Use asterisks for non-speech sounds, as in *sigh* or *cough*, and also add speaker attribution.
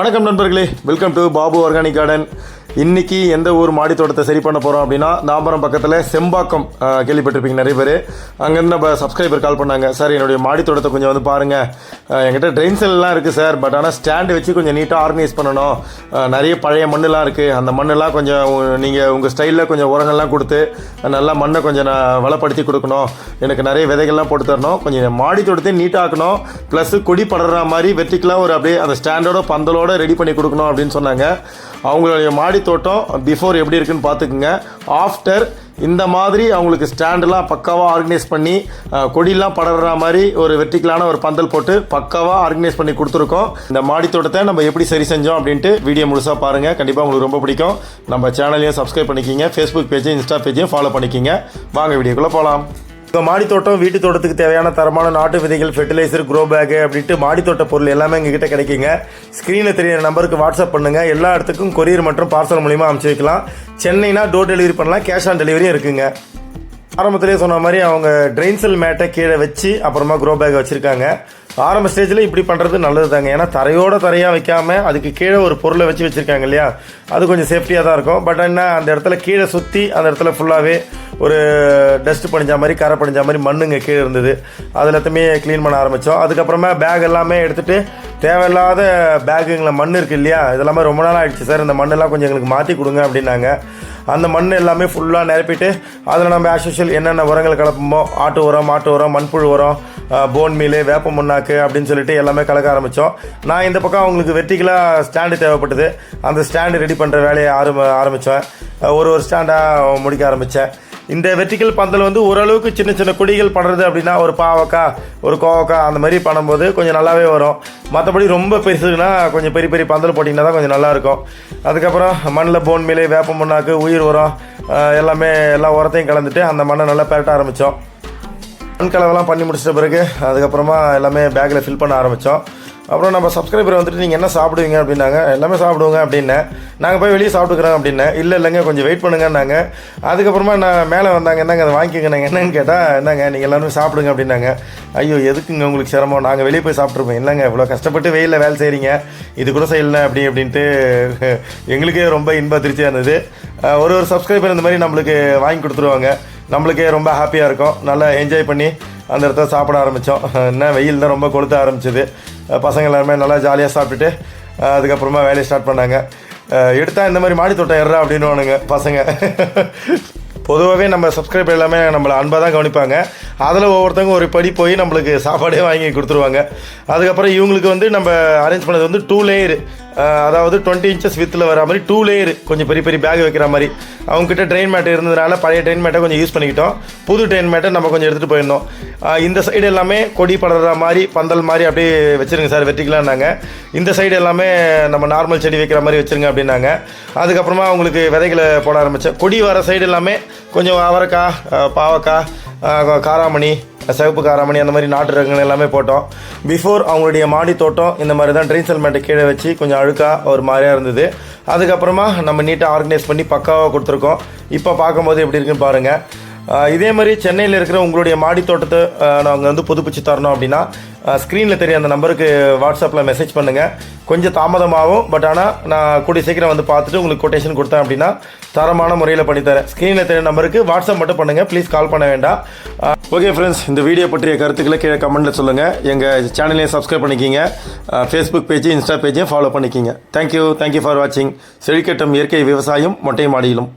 Speaker 1: வணக்கம் நண்பர்களே. Welcome to Babu organic garden இன்னைக்கு எந்த ஊர் மாடி தோட்டத்தை சரி பண்ண போகிறோம் அப்படின்னா தாம்பரம் பக்கத்தில் செம்பாக்கம் கேள்விப்பட்டிருப்பீங்க நிறைய பேர். அங்கேருந்து நம்ம சப்ஸ்கிரைபர் கால் பண்ணாங்க. சார் என்னுடைய மாடி தோட்டத்தை கொஞ்சம் வந்து பாருங்கள் என்கிட்ட ட்ரெயின் செல்லாம் இருக்குது சார். பட் ஆனால் ஸ்டாண்டு வச்சு கொஞ்சம் நீட்டாக ஆர்கனைஸ் பண்ணணும். நிறைய பழைய மண்ணெலாம் இருக்குது அந்த மண்ணெல்லாம் கொஞ்சம் நீங்கள் உங்கள் ஸ்டைலில் கொஞ்சம் உரங்கள்லாம் கொடுத்து நல்லா மண்ணை கொஞ்சம் நான் வளப்படுத்தி கொடுக்கணும். எனக்கு நிறைய விதைகள்லாம் போட்டு தரணும். கொஞ்சம் மாடி தோட்டத்தையும் நீட்டாக்கணும் ப்ளஸ் கொடி படுற மாதிரி வெர்டிக்கலாக ஒரு அப்படியே அந்த ஸ்டாண்டோட பந்தலோட ரெடி பண்ணி கொடுக்கணும் அப்படின்னு சொன்னாங்க. அவங்களுடைய மாடி தோட்டம் பிஃபோர் எப்படி இருக்குன்னு பார்த்துக்குங்க. ஆஃப்டர் இந்த மாதிரி அவங்களுக்கு ஸ்டாண்டெல்லாம் பக்காவாக ஆர்கனைஸ் பண்ணி அஹ், கொடியெல்லாம் படற மாதிரி ஒரு வெர்டிக்கலான ஒரு பந்தல் போட்டு பக்காவாக ஆர்கனைஸ் பண்ணி கொடுத்துருக்கோம். இந்த மாடி தோட்டத்தை நம்ம எப்படி சரி செஞ்சோம் அப்படின்ட்டு வீடியோ முழுசாக பாருங்கள் கண்டிப்பாக உங்களுக்கு ரொம்ப பிடிக்கும். நம்ம சேனலையும் சப்ஸ்கிரைப் பண்ணிக்கிங்க. ஃபேஸ்புக் பேஜையும் இன்ஸ்டா பேஜையும் ஃபாலோ பண்ணிக்கிங்க. வாங்க வீடியோக்குள்ளே போகலாம் இப்போ மாடி தோட்டம் வீட்டு தோட்டத்துக்கு தேவையான தரமான நாட்டு விதைகள் ஃபெர்டிலைசர் க்ரோ பேக்கு அப்படின்ட்டு மாடி தோட்ட பொருள் எல்லாமே எங்ககிட்ட கிடைக்குங்க. ஸ்க்ரீனில் தெரியிற நம்பருக்கு வாட்ஸ்அப் பண்ணுங்க. எல்லா இடத்துக்கும் கொரியர் மற்றும் பார்சல் மூலியமாக அனுப்பிச்சு வைக்கலாம். சென்னைனா டோர் டெலிவரி பண்ணலாம் கேஷ் ஆன் டெலிவரியும் இருக்குங்க. ஆரம்பத்திலே சொன்ன மாதிரி அவங்க ட்ரெயின்செல் மேட்டை கீழே வச்சு அப்புறமா க்ரோ பேக் வச்சுருக்காங்க. ஆரம்ப ஸ்டேஜில் இப்படி பண்ணுறது நல்லது தாங்க ஏன்னா தரையோட தரையாக வைக்காமல் அதுக்கு கீழே ஒரு பொருளை வச்சு வச்சுருக்காங்க இல்லையா? அது கொஞ்சம் சேஃப்டியாக தான் இருக்கும். பட் என்ன அந்த இடத்துல கீழே சுற்றி அந்த இடத்துல ஃபுல்லாகவே ஒரு டஸ்ட் படிஞ்ச மாதிரி கரை படிஞ்ச மாதிரி மண்ணுங்க கீழே இருந்தது. அது எல்லாத்தையுமே க்ளீன் பண்ண ஆரம்பித்தோம் அதுக்கப்புறமா பேக் எல்லாமே எடுத்துகிட்டு தேவையில்லாத பேக்குங்களை மண் இருக்குது இல்லையா? இதெல்லாமே ரொம்ப நாள் ஆகிடுச்சு சார். இந்த மண்ணெல்லாம் கொஞ்சம் எங்களுக்கு மாற்றி கொடுங்க அப்படின்னாங்க. அந்த மண் எல்லாமே ஃபுல்லாக நிரப்பிட்டு அதில் நம்ம ஆஸ்யூஷுவல் என்னென்ன உரங்கள் கலப்போமோ ஆட்டு உரம் மாட்டு உரம் மண்புழு உரம் போன் மீல் வேப்ப முன்னாக்கு அப்படின்னு சொல்லிட்டு எல்லாமே கலக்க ஆரம்பித்தோம் நான் இந்த பக்கம் அவங்களுக்கு வெர்டிக்கலாக ஸ்டாண்டு தேவைப்பட்டது. அந்த ஸ்டாண்டு ரெடி பண்ணுற வேலையை ஆரம்ப ஆரம்பித்தேன் ஒரு ஒரு ஸ்டாண்டாக முடிக்க ஆரம்பித்தேன் இந்த வெர்டிக்கல் பந்தல் வந்து ஓரளவுக்கு சின்ன சின்ன கொடிகள் பண்ணுறது அப்படின்னா ஒரு பாவக்காய் ஒரு கோவக்காய் அந்த மாதிரி பண்ணும்போது கொஞ்சம் நல்லாவே வரும். மற்றபடி ரொம்ப பெருசுனா கொஞ்சம் பெரிய பெரிய பந்தல் போட்டிங்கன்னா தான் கொஞ்சம் நல்லாயிருக்கும். அதுக்கப்புறம் மண்ணில் போன் மீலே வேப்ப மண்ணாக்கு உயிர் உரம் எல்லாமே எல்லா உரத்தையும் கலந்துட்டு அந்த மண்ணை நல்லா பெரட்ட ஆரம்பித்தோம் மண் கலவெல்லாம் பண்ணி முடிச்சிட்ட பிறகு அதுக்கப்புறமா எல்லாமே பேக்கில் ஃபில் பண்ண ஆரம்பித்தோம் அப்புறம் நம்ம சப்ஸ்கிரைபர் வந்துட்டு நீங்கள் என்ன சாப்பிடுவீங்க அப்படின்னாங்க எல்லாமே சாப்பிடுவோங்க அப்படின்னேன். நாங்கள் போய் வெளியே சாப்பிட்டுக்கிறோம் அப்படின்னேன். இல்லை இல்லைங்க கொஞ்சம் வெயிட் பண்ணுங்கன்னாங்க. அதுக்கப்புறமா நான் மேலே வந்தாங்க என்னங்க அதை வாங்கிக்கோங்க நாங்கள் என்னன்னு கேட்டால் என்னங்க நீங்கள் எல்லாருமே சாப்பிடுங்க அப்படின்னாங்க. ஐயோ எதுக்குங்க உங்களுக்கு சிரமம்? நாங்கள் வெளியே போய் சாப்பிட்ருப்போம் இல்லைங்க இவ்வளோ கஷ்டப்பட்டு வெயிலில் வேலை செய்கிறீங்க இது கூட செய்யலை அப்படி அப்படின்ட்டு *laughs* எங்களுக்கே ரொம்ப இன்ப திருச்சியாக இருந்தது. ஒரு ஒரு சப்ஸ்கிரைபர் இந்த மாதிரி நம்மளுக்கு வாங்கி கொடுத்துருவாங்க. நம்மளுக்கே ரொம்ப ஹாப்பியாக இருக்கும். நல்லா என்ஜாய் பண்ணி அந்த இடத்துல சாப்பிட ஆரம்பித்தோம் என்ன வெயில் தான் ரொம்ப கொளுத்த ஆரம்பிச்சது. பசங்க எல்லாருமே நல்லா ஜாலியாக சாப்பிட்டுட்டு அதுக்கப்புறமா வேலையை ஸ்டார்ட் பண்ணாங்க. எடுத்தால் எடுத்தா இந்த மாதிரி மாடி தோட்டம் ஏறா அப்படின்னு பசங்க. பொதுவாகவே நம்ம சப்ஸ்கிரைபர் எல்லாமே நம்மளை அன்பாக தான் கவனிப்பாங்க. அதில் ஒவ்வொருத்தவங்க ஒரு படி போய் நம்மளுக்கு சாப்பாடே வாங்கி கொடுத்துருவாங்க. அதுக்கப்புறம் இவங்களுக்கு வந்து நம்ம அரேஞ்ச் பண்ணது வந்து டூ லேயர் அதாவது டுவெண்ட்டி இன்ச்சஸ் வித்தில் வர மாதிரி டூ லேயர் கொஞ்சம் பெரிய பெரிய பேக் வைக்கிற மாதிரி. அவங்ககிட்ட ட்ரெயின் மேட் இருந்ததுனால பழைய ட்ரெயின் மேட்டை கொஞ்சம் யூஸ் பண்ணிக்கிட்டோம். புது ட்ரெயின் மேட்டை நம்ம கொஞ்சம் எடுத்துகிட்டு போயிருந்தோம் இந்த சைடு எல்லாமே கொடி படுற மாதிரி பந்தல் மாதிரி அப்படியே வச்சிருங்க சார் வெட்டிக்கலான்னாங்க இந்த சைடு எல்லாமே நம்ம நார்மல் செடி வைக்கிற மாதிரி வச்சிருங்க அப்படின்னாங்க. அதுக்கப்புறமா அவங்களுக்கு விதைகளை போட ஆரம்பித்தேன் கொடி வர சைடு எல்லாமே கொஞ்சம் அவரைக்காய் பாவக்காய் காராமணி சிவப்பு காராமணி அந்த மாதிரி நாட்டு ரகங்கள் எல்லாமே போட்டோம். பிஃபோர் அவங்களுடைய மாடி தோட்டம் இந்த மாதிரி தான் ட்ரெயின் செல்மெண்ட்டை கீழே வச்சு கொஞ்சம் அழுக்காக ஒரு மாதிரியாக இருந்தது. அதுக்கப்புறமா நம்ம நீட்டாக ஆர்கனைஸ் பண்ணி பக்காவாக கொடுத்துருக்கோம். இப்போ பார்க்கும்போது எப்படி இருக்குன்னு பாருங்கள் இதே மாதிரி சென்னையில் இருக்கிற உங்களுடைய மாடி தோட்டத்தை நாங்கள் வந்து புதுப்பிச்சு தரணும் அப்படின்னா ஸ்க்ரீனில் தெரிய அந்த நம்பருக்கு வாட்ஸ்அப்பில் மெசேஜ் பண்ணுங்கள் கொஞ்சம் தாமதமாகும் பட் ஆனால் நான் கூடிய சீக்கிரம் வந்து பார்த்துட்டு உங்களுக்கு கொட்டேஷன் கொடுத்தேன் அப்படின்னா தரமான முறையில் பண்ணித்தரேன். ஸ்க்ரீனில் தெரிய நம்பருக்கு வாட்ஸ்அப் மட்டும் பண்ணுங்கள் ப்ளீஸ் கால் பண்ண வேண்டாம். ஓகே ஃப்ரெண்ட்ஸ் இந்த வீடியோ பற்றிய கருத்துக்களை கீழே கமெண்ட்டில் சொல்லுங்கள் எங்கள் சேனலையும் சப்ஸ்கிரைப் பண்ணிக்கிங்க. ஃபேஸ்புக் பேஜ் இன்ஸ்டா பேஜையும் ஃபாலோ பண்ணிக்கிங்க. Thank you thank you for வாட்சிங் செழிக்கட்டும் இயற்கை விவசாயம் மொட்டை மாடியிலும்.